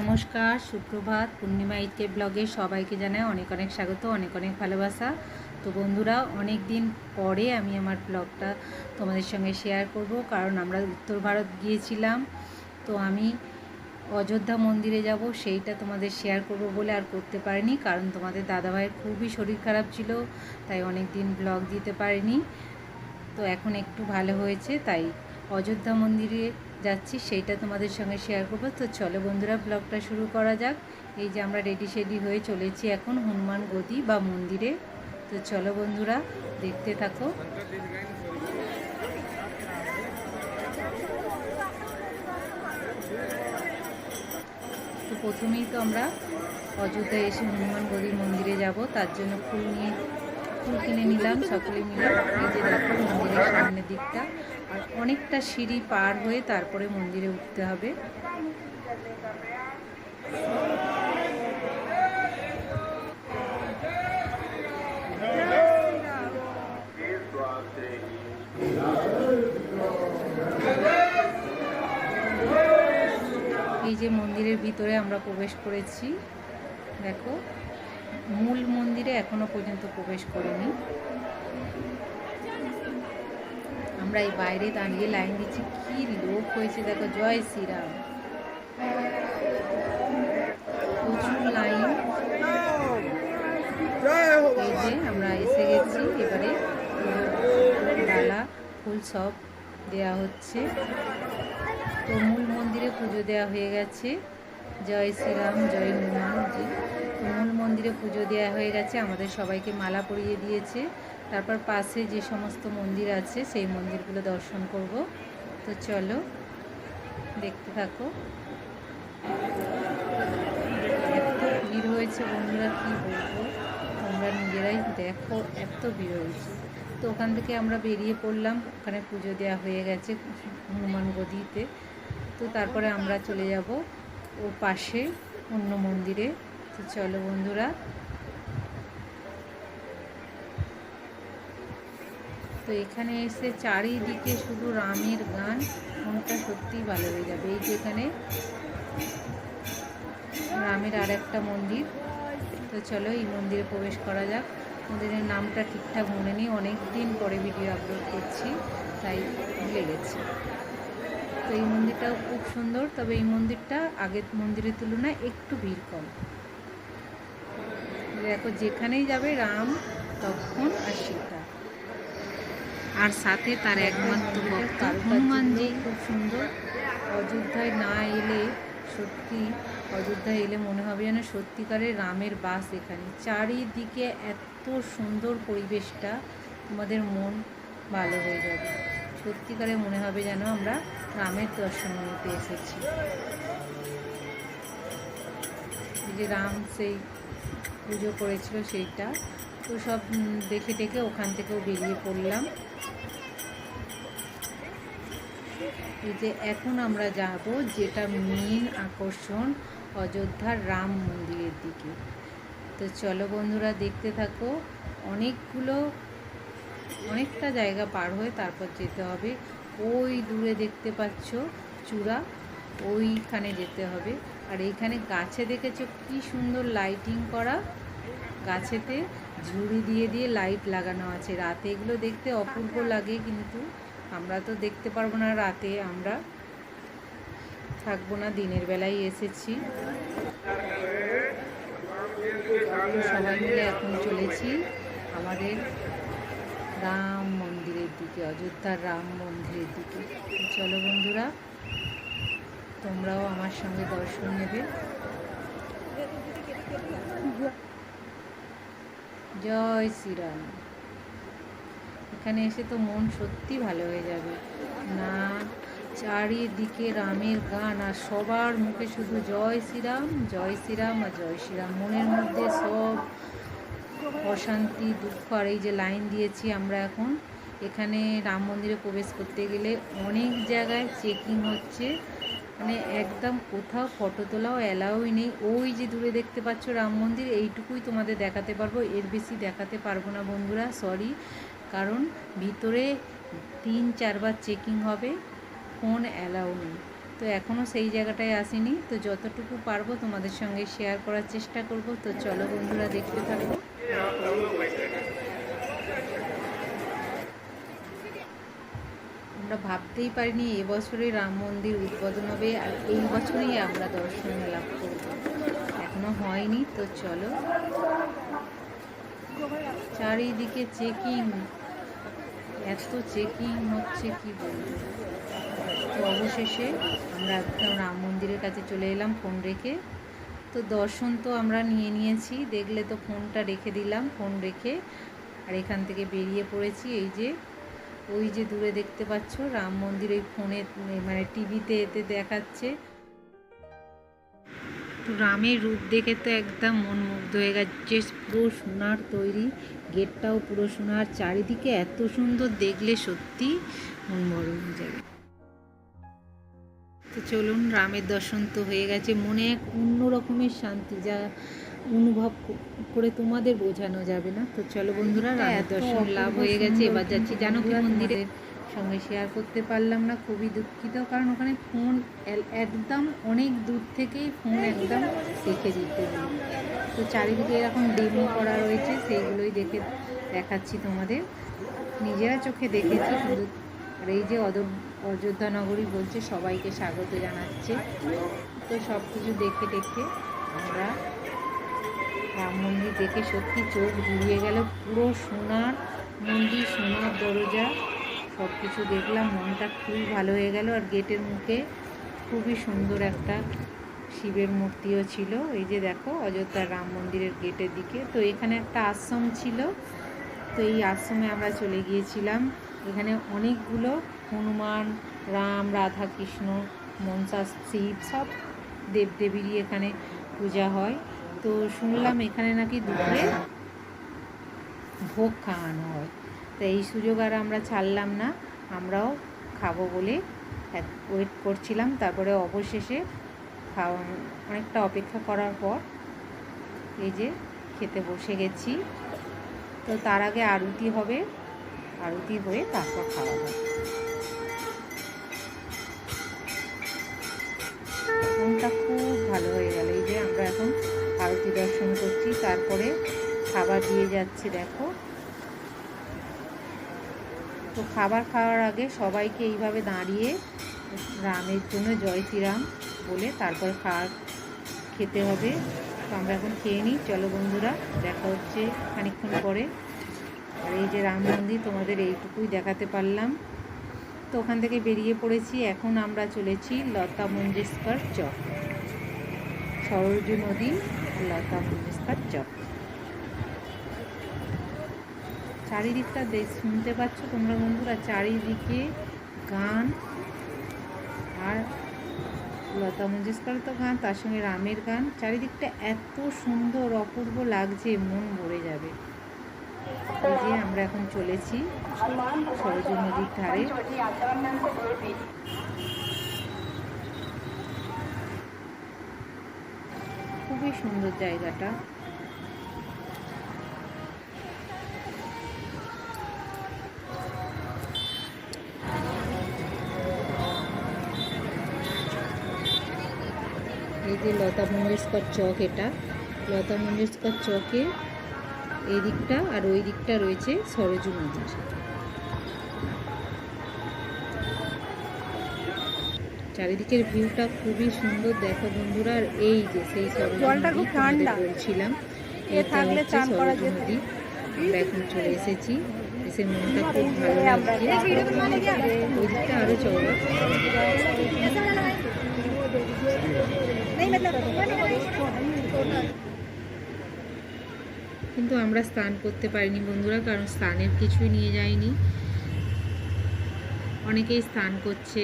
নমস্কার, সুপ্রভাত। পূর্ণিমা এইটকে ব্লগে সবাইকে জানাই অনেক অনেক স্বাগত, অনেক অনেক ভালোবাসা। তো বন্ধুরা অনেক দিন পরে আমি আমার ব্লগটা তোমাদের সঙ্গে শেয়ার করব, কারণ আমরা উত্তর ভারত গিয়েছিলাম। তো আমি অযোধ্যা মন্দিরে যাব, সেইটা তোমাদের শেয়ার করব বলে আর করতে পারিনি, কারণ তোমাদের দাদাভাইয়ের খুবই শরীর খারাপ ছিল, তাই অনেক দিন ব্লগ দিতে পারিনি। তো এখন একটু ভালো হয়েছে, তাই অযোধ্যা মন্দিরে যাচ্ছি, সেইটা তোমাদের সঙ্গে শেয়ার করব। তো চলো বন্ধুরা ব্লগটা শুরু করা যাক। এই যে আমরা রেডি শেডি হয়ে চলেছি এখন হনুমান গদি বা মন্দিরে। তো চলো বন্ধুরা, দেখতে থাকো। তো প্রথমেই তো আমরা অযোধ্যায় এসে হনুমান গদির মন্দিরে যাব। তার জন্য ফুল নিয়ে, ফুল কিনে নিলাম, সকলে মিলে। এই যে দেখো মন্দিরের সামনের দিকটা। আর অনেকটা সিঁড়ি পার হয়ে তারপরে মন্দিরে উঠতে হবে। এই যে মন্দিরের ভিতরে আমরা প্রবেশ করেছি, দেখো। মূল মন্দিরে এখনও পর্যন্ত প্রবেশ করিনি। আমরা এই বাইরে দাঁড়িয়ে লাইন দিচ্ছি। কি লোক হয়েছে, দেখো, জয় শ্রীরাম। প্রচুর লাইন। এই যে আমরা এসে গেছি, এবারে ডালা, ফুল সব দেয়া হচ্ছে। তো মূল মন্দিরে পুজো দেওয়া হয়ে গেছে। জয় শ্রীরাম, জয় হনুমানজি। মূল মন্দিরে পুজো দেওয়া হয়ে গেছে। আমাদের সবাইকে মালা পরিয়ে দিয়েছে। তারপর পাশে যে সমস্ত মন্দির আছে, সেই মন্দিরগুলো দর্শন করব। তো চলো, দেখতে থাকো। এত ভিড় হয়েছে বন্ধুরা, কি বলব? তোমরা নিজেরাই দেখো, এত ভিড় হয়েছে। তো ওখান থেকে আমরা বেরিয়ে পড়লাম, ওখানে পুজো দেওয়া হয়ে গেছে হনুমান গদিতে। তো তারপরে আমরা চলে যাব ওর পাশে অন্য মন্দিরে। তো চলো বন্ধুরা তো এখানে এসে চারিদিকে শুধু রামের গান, মনটা সত্যিই ভালো হয়ে যাবে। এই যে এখানে রামের আর একটা মন্দির। তো চলো এই মন্দিরে প্রবেশ করা যাক। মন্দিরের নামটা ঠিকঠাক মনে নেই অনেক দিন পরে ভিডিও আপলোড করছি, তাই ভুলে গেছি। তো এই মন্দিরটাও খুব সুন্দর, তবে এই মন্দিরটা আগের মন্দিরের তুলনায় একটু ভিড় কম। দেখো, যেখানেই যাবে রাম, তখন আর সীতা। আর সাথে তার একমাত্র ভক্ত হনুমানজি। খুব সুন্দর। অযোধ্যায় না এলে সত্যি, অযোধ্যায় এলে মনে হবে যেন সত্যিকারের রামের বাস এখানে। চারিদিকে এত সুন্দর পরিবেশটা, তোমাদের মন ভালো হয়ে যাবে। সত্যিকারে মনে হবে যেন আমরা রামের দর্শন নিতে এসেছি। যে রাম সেই পুজো করেছিল সেইটা, তো সব দেখে টেকে ওখান থেকেও বেরিয়ে পড়লাম। এই যে এখন আমরা যাব যেটা মেন আকর্ষণ অযোধ্যার রাম মন্দিরের দিকে। তো চলো বন্ধুরা দেখতে থাকো, অনেকগুলো, অনেকটা জায়গা পার হয়ে তারপর যেতে হবে। ওই দূরে দেখতে পাচ্ছ চূড়া, ওইখানে যেতে হবে। আর এইখানে গাছে দেখেছ কি সুন্দর লাইটিং করা? গাছেতে ঝুড়ি দিয়ে দিয়ে লাইট লাগানো আছে। রাতে এগুলো দেখতে অপূর্ব লাগে কিন্তু। আমরা তো দেখতে পারব না রাতে, আমরা থাকব না, দিনের বেলায় এসেছি। সবাই মিলে এখন চলেছি আমাদের রাম মন্দিরের দিকে, অযোধ্যার রাম মন্দিরের দিকে। চলো বন্ধুরা, তোমরাও আমার সঙ্গে দর্শন নেবে। জয় শ্রীরাম। এখানে এসে তো মন সত্যি ভালো হয়ে যাবে। না, চারিদিকে রামের গান আর সবার মুখে শুধু জয় শ্রীরাম জয় শ্রীরাম আর জয় শ্রীরাম। মনের মধ্যে সব অশান্তি, দুঃখ আর এই যে লাইন দিয়েছি আমরা এখন, এখানে রাম মন্দিরে প্রবেশ করতে গেলে অনেক জায়গায় চেকিং হচ্ছে। মানে একদম কোথাও ফটো তোলাও অ্যালাউই নেই। ওই যে দূরে দেখতে পাচ্ছ রাম মন্দির, এইটুকুই তোমাদের দেখাতে পারব। এর বেশি দেখাতে পারব না বন্ধুরা সরি কারণ ভিতরে তিন, চারবার চেকিং হবে ফোন অ্যালাউ নেই। তো এখনও সেই জায়গাটায় আসিনি। তো যতটুকু পারব তোমাদের সঙ্গে শেয়ার করার চেষ্টা করব। তো চলো বন্ধুরা দেখতে থাকব আমরা ভাবতেই পারিনি এবছরে রাম মন্দির উদ্বোধন হবে আর এই বছরেই আমরা দর্শন লাভ করব। এখনও হয়নি, তো চলো চারিদিকে চেকিং এত চেকিং হচ্ছে কি তো অবশেষে আমরা রাম মন্দিরের কাছে চলে এলাম ফোন রেখে। তো দর্শন তো আমরা নিয়ে নিয়েছি, দেখলে তো ফোনটা রেখে দিলাম ফোন রেখে। আর এখান থেকে বেরিয়ে পড়েছি, এই যে, ওই যে দূরে দেখতে পাচ্ছ, রাম মন্দির ওই ফোনে মানে টিভিতে এতে দেখাচ্ছে। তো রামের রূপ দেখে তো একদম মন মুগ্ধ হয়ে গেছে। পুরো সোনার তৈরি গেটটাও পুরো সোনার। চারিদিকে এত সুন্দর দেখলে সত্যি মন বড় হয়ে যাবে। তো চলুন রামের দর্শন তো হয়ে গেছে। মনে এক অন্য রকমের শান্তি যা অনুভব করে তোমাদের বোঝানো যাবে না। তো চলো বন্ধুরা রামের দর্শন লাভ হয়ে গেছে। এবার যাচ্ছি জানো কি মন্দিরে। সঙ্গে শেয়ার করতে পারলাম না, খুবই দুঃখিত। কারণ ওখানে ফোন একদম অনেক দূর থেকেই ফোন একদম দেখে দিতে তো চারিদিকে এরকম ডেমো করা রয়েছে, সেইগুলোই দেখে দেখাচ্ছি তোমাদের। নিজেরা চোখে দেখেছি কিন্তু আর এই যে অদ অযোধ্যা নগরী বলছে, সবাইকে স্বাগত জানাচ্ছে। তো সব কিছু দেখে দেখে আমরা রাম মন্দির দেখে সত্যি চোখ জুড়িয়ে গেল। পুরো সোনার মন্দির, সোনার দরজা। সব কিছু দেখলাম, মনটা খুবই ভালো হয়ে গেল। আর গেটের মুখে খুবই সুন্দর একটা শিবের মূর্তিও ছিল। এই যে দেখো অযোধ্যার রাম মন্দিরের গেটের দিকে। তো এখানে একটা আশ্রম ছিল। তো এই আশ্রমে আমরা চলে গিয়েছিলাম। এখানে অনেকগুলো হনুমান, রাম রাধা কৃষ্ণ মনসা, শিব সব দেবদেবীরই এখানে পূজা হয়। তো শুনলাম এখানে নাকি দুপুরে ভোগ খাওয়ানো হয়। তো এই সুযোগ আর আমরা ছাড়লাম না। আমরাও খাব বলে ওয়েট করছিলাম। তারপরে অবশেষে খাওয়া, অনেকটা অপেক্ষা করার পর এই যে খেতে বসে গেছি। তো তার আগে আরতি হবে। আরতি হয়ে তারপর খাওয়া হবে। মনটা খুব ভালো হয়ে গেল। এই যে আমরা এখন আরতি দর্শন করছি। তারপরে খাবার দিয়ে যাচ্ছে, দেখো। তো খাবার খাওয়ার আগে সবাইকে এইভাবে দাঁড়িয়ে রামের জন্য জয় শ্রীরাম বলে তারপর খাওয়ার খেতে হবে। তো আমরা এখন খেয়ে নিই। চলো বন্ধুরা, দেখা হচ্ছে খানিকক্ষণ পরে। আর এই যে রাম মন্দির, তোমাদের এইটুকুই দেখাতে পারলাম। তো ওখান থেকে বেরিয়ে পড়েছি। এখন আমরা চলেছি লতা মঞ্জেশকর চক সরজু নদী, লতা মঞ্জেশকর চক। চারিদিকটা দেখ, শুনতে পাচ্ছ তোমরা বন্ধুরা? চারিদিকে গান আর লতা মঞ্জেশকর তো গান, তার সঙ্গে রামের গান। চারিদিকটা এত সুন্দর, অপূর্ব লাগছে, মন ভরে যাবে। যে আমরা এখন চলেছি সরজু নদীর ধারে। খুবই সুন্দর জায়গাটা। এই যে লতা মঙ্গেশকর চক এটা। লতা মঙ্গেশকর চকে এই দিকটা আর ওই দিকটা রয়েছে সরজু নদীর চারিদিকের ভিউটা খুবই সুন্দর দেখো বন্ধুরা আর এই যে সেই জলটা খুব ঠান্ডা। বলছিলাম এ এটা থাকলে চান করা নদী আমরা এখন চলে এসেছি এসে মনটা খুব ভালো লাগছে। ওই দিকটা আরও চওড়া। কিন্তু আমরা স্নান করতে পারিনি বন্ধুরা, কারণ স্নানের কিছুই নিয়ে যাইনি। অনেকেই স্নান করছে,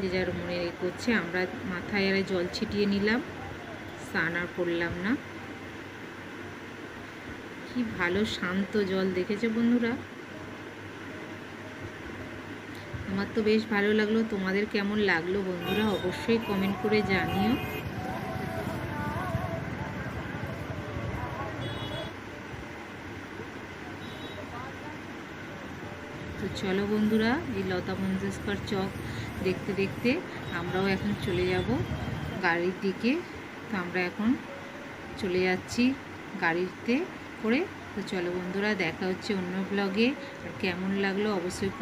যে যার মনে করছে, আমরা মাথায় আর জল ছিটিয়ে নিলাম, স্নান আর করলাম না। কি ভালো শান্ত জল, দেখেছে বন্ধুরা? আমার তো বেশ ভালো লাগল, তোমাদের কেমন লাগল বন্ধুরা, অবশ্যই কমেন্ট করে জানিও। তো চলো বন্ধুরা, এই লতা মঞ্জেশকর চক দেখতে দেখতে আমরাও এখন চলে যাব গাড়ির দিকে। তো আমরা এখন চলে যাচ্ছি গাড়িতে করে। তো চলো বন্ধুরা, দেখা হচ্ছে অন্য ব্লগে আর কেমন লাগল অবশ্যই